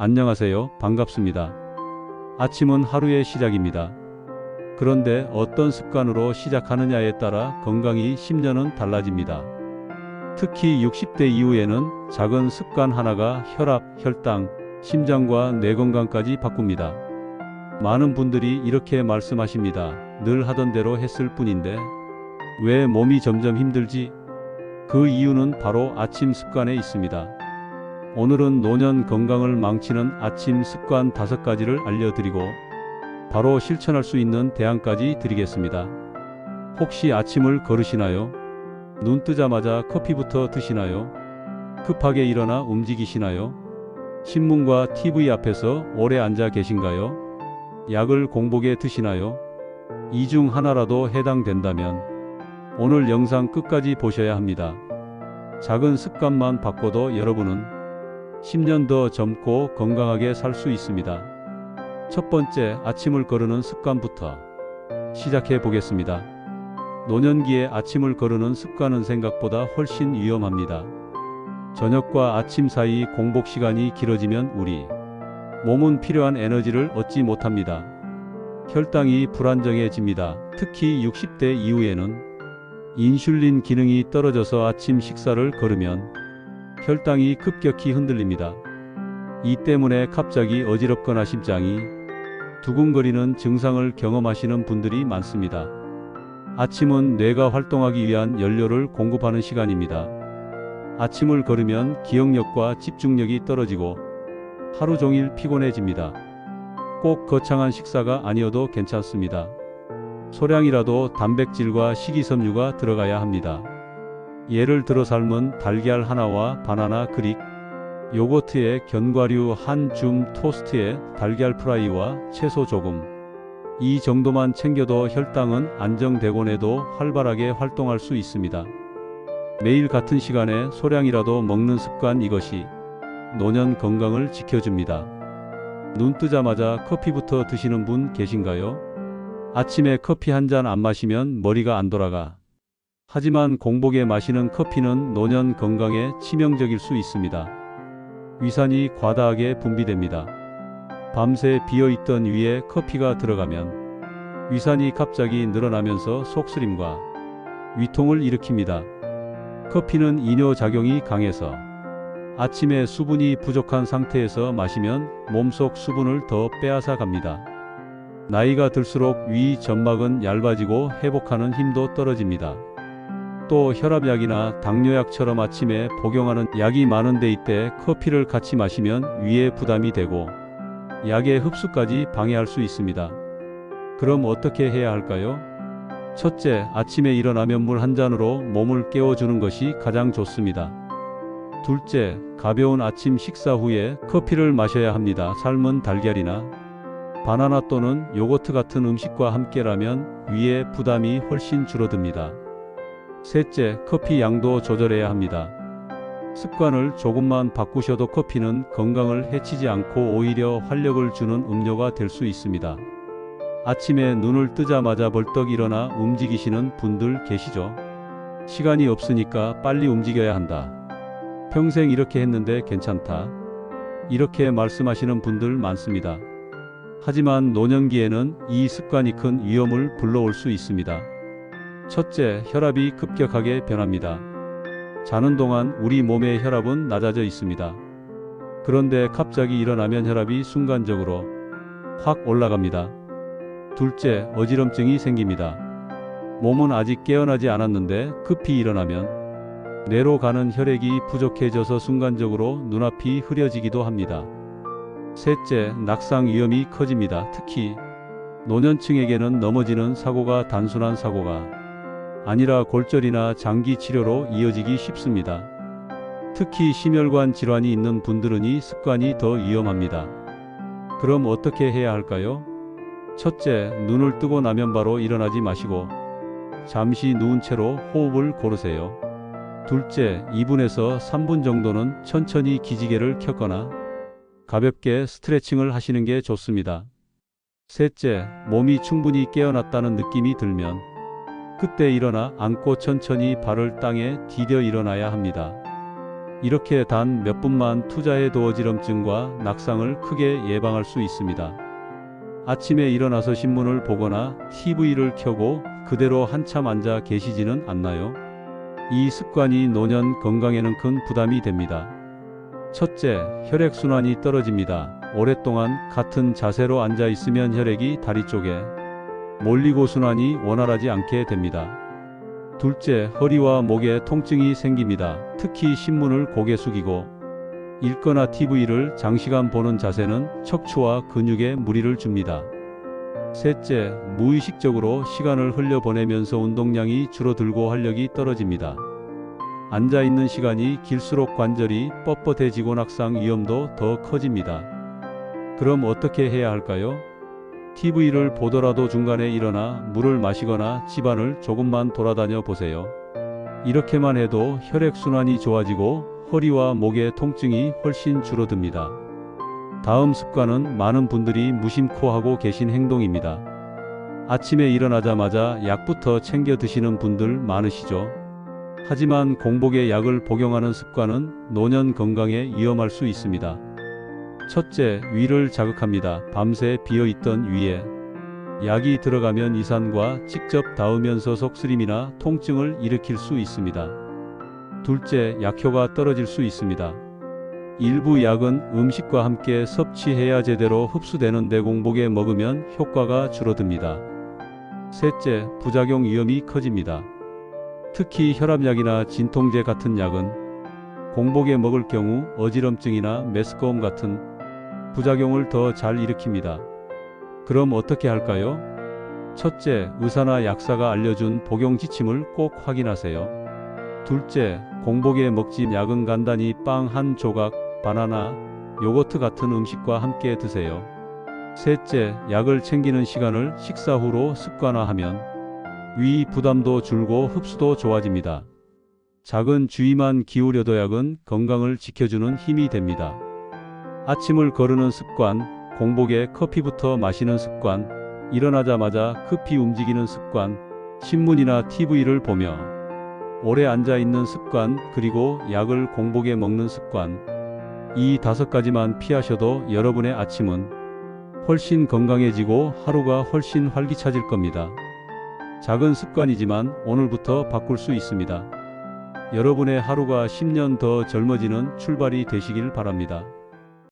안녕하세요. 반갑습니다. 아침은 하루의 시작입니다. 그런데 어떤 습관으로 시작하느냐에 따라 건강이 10년은 달라집니다. 특히 60대 이후에는 작은 습관 하나가 혈압, 혈당, 심장과 뇌 건강까지 바꿉니다. 많은 분들이 이렇게 말씀하십니다. 늘 하던 대로 했을 뿐인데 왜 몸이 점점 힘들지? 그 이유는 바로 아침 습관에 있습니다. 오늘은 노년 건강을 망치는 아침 습관 다섯 가지를 알려드리고 바로 실천할 수 있는 대안까지 드리겠습니다. 혹시 아침을 걸으시나요? 눈 뜨자마자 커피부터 드시나요? 급하게 일어나 움직이시나요? 신문과 TV 앞에서 오래 앉아 계신가요? 약을 공복에 드시나요? 이 중 하나라도 해당된다면 오늘 영상 끝까지 보셔야 합니다. 작은 습관만 바꿔도 여러분은 10년 더 젊고 건강하게 살 수 있습니다. 첫 번째, 아침을 거르는 습관부터 시작해 보겠습니다. 노년기에 아침을 거르는 습관은 생각보다 훨씬 위험합니다. 저녁과 아침 사이 공복 시간이 길어지면 우리 몸은 필요한 에너지를 얻지 못합니다. 혈당이 불안정해집니다. 특히 60대 이후에는 인슐린 기능이 떨어져서 아침 식사를 거르면 혈당이 급격히 흔들립니다. 이 때문에 갑자기 어지럽거나 심장이 두근거리는 증상을 경험하시는 분들이 많습니다. 아침은 뇌가 활동하기 위한 연료를 공급하는 시간입니다. 아침을 걸으면 기억력과 집중력이 떨어지고 하루 종일 피곤해집니다. 꼭 거창한 식사가 아니어도 괜찮습니다. 소량이라도 단백질과 식이섬유가 들어가야 합니다. 예를 들어 삶은 달걀 하나와 바나나 그릭, 요거트에 견과류 한 줌 토스트에 달걀 프라이와 채소 조금. 이 정도만 챙겨도 혈당은 안정되곤 해도 활발하게 활동할 수 있습니다. 매일 같은 시간에 소량이라도 먹는 습관 이것이 노년 건강을 지켜줍니다. 눈 뜨자마자 커피부터 드시는 분 계신가요? 아침에 커피 한 잔 안 마시면 머리가 안 돌아가. 하지만 공복에 마시는 커피는 노년 건강에 치명적일 수 있습니다. 위산이 과다하게 분비됩니다. 밤새 비어있던 위에 커피가 들어가면 위산이 갑자기 늘어나면서 속쓰림과 위통을 일으킵니다. 커피는 이뇨 작용이 강해서 아침에 수분이 부족한 상태에서 마시면 몸속 수분을 더 빼앗아 갑니다. 나이가 들수록 위 점막은 얇아지고 회복하는 힘도 떨어집니다. 또 혈압약이나 당뇨약처럼 아침에 복용하는 약이 많은데 이때 커피를 같이 마시면 위에 부담이 되고 약의 흡수까지 방해할 수 있습니다. 그럼 어떻게 해야 할까요? 첫째, 아침에 일어나면 물 한 잔으로 몸을 깨워주는 것이 가장 좋습니다. 둘째, 가벼운 아침 식사 후에 커피를 마셔야 합니다. 삶은 달걀이나 바나나 또는 요거트 같은 음식과 함께라면 위에 부담이 훨씬 줄어듭니다. 셋째, 커피 양도 조절해야 합니다. 습관을 조금만 바꾸셔도 커피는 건강을 해치지 않고 오히려 활력을 주는 음료가 될 수 있습니다. 아침에 눈을 뜨자마자 벌떡 일어나 움직이시는 분들 계시죠? 시간이 없으니까 빨리 움직여야 한다. 평생 이렇게 했는데 괜찮다. 이렇게 말씀하시는 분들 많습니다. 하지만 노년기에는 이 습관이 큰 위험을 불러올 수 있습니다. 첫째, 혈압이 급격하게 변합니다. 자는 동안 우리 몸의 혈압은 낮아져 있습니다. 그런데 갑자기 일어나면 혈압이 순간적으로 확 올라갑니다. 둘째, 어지럼증이 생깁니다. 몸은 아직 깨어나지 않았는데 급히 일어나면 뇌로 가는 혈액이 부족해져서 순간적으로 눈앞이 흐려지기도 합니다. 셋째, 낙상 위험이 커집니다. 특히 노년층에게는 넘어지는 사고가 단순한 사고가 아니라 골절이나 장기 치료로 이어지기 쉽습니다. 특히 심혈관 질환이 있는 분들은 이 습관이 더 위험합니다. 그럼 어떻게 해야 할까요? 첫째, 눈을 뜨고 나면 바로 일어나지 마시고 잠시 누운 채로 호흡을 고르세요. 둘째, 2분에서 3분 정도는 천천히 기지개를 켰거나 가볍게 스트레칭을 하시는 게 좋습니다. 셋째, 몸이 충분히 깨어났다는 느낌이 들면 그때 일어나 앉고 천천히 발을 땅에 디뎌 일어나야 합니다. 이렇게 단 몇 분만 투자해도 어지럼증과 낙상을 크게 예방할 수 있습니다. 아침에 일어나서 신문을 보거나 TV를 켜고 그대로 한참 앉아 계시지는 않나요? 이 습관이 노년 건강에는 큰 부담이 됩니다. 첫째, 혈액순환이 떨어집니다. 오랫동안 같은 자세로 앉아 있으면 혈액이 다리 쪽에 몰리고 순환이 원활하지 않게 됩니다. 둘째, 허리와 목에 통증이 생깁니다. 특히 신문을 고개 숙이고 읽거나 TV를 장시간 보는 자세는 척추와 근육에 무리를 줍니다. 셋째, 무의식적으로 시간을 흘려보내면서 운동량이 줄어들고 활력이 떨어집니다. 앉아 있는 시간이 길수록 관절이 뻣뻣해지고 낙상 위험도 더 커집니다. 그럼 어떻게 해야 할까요? TV를 보더라도 중간에 일어나 물을 마시거나 집안을 조금만 돌아다녀 보세요. 이렇게만 해도 혈액순환이 좋아지고 허리와 목의 통증이 훨씬 줄어듭니다. 다음 습관은 많은 분들이 무심코 하고 계신 행동입니다. 아침에 일어나자마자 약부터 챙겨 드시는 분들 많으시죠? 하지만 공복에 약을 복용하는 습관은 노년 건강에 위험할 수 있습니다. 첫째, 위를 자극합니다. 밤새 비어있던 위에 약이 들어가면 이산과 직접 닿으면서 속쓰림이나 통증을 일으킬 수 있습니다. 둘째, 약효가 떨어질 수 있습니다. 일부 약은 음식과 함께 섭취해야 제대로 흡수되는데 공복에 먹으면 효과가 줄어듭니다. 셋째, 부작용 위험이 커집니다. 특히 혈압약이나 진통제 같은 약은 공복에 먹을 경우 어지럼증이나 메스꺼움 같은 부작용을 더 잘 일으킵니다. 그럼 어떻게 할까요? 첫째, 의사나 약사가 알려준 복용 지침을 꼭 확인하세요. 둘째, 공복에 먹지 약은 간단히 빵 한 조각, 바나나, 요거트 같은 음식과 함께 드세요. 셋째, 약을 챙기는 시간을 식사 후로 습관화하면 위 부담도 줄고 흡수도 좋아집니다. 작은 주의만 기울여도 약은 건강을 지켜주는 힘이 됩니다. 아침을 거르는 습관, 공복에 커피부터 마시는 습관, 일어나자마자 급히 움직이는 습관, 신문이나 TV를 보며 오래 앉아 있는 습관, 그리고 약을 공복에 먹는 습관. 이 다섯 가지만 피하셔도 여러분의 아침은 훨씬 건강해지고 하루가 훨씬 활기차질 겁니다. 작은 습관이지만 오늘부터 바꿀 수 있습니다. 여러분의 하루가 10년 더 젊어지는 출발이 되시길 바랍니다.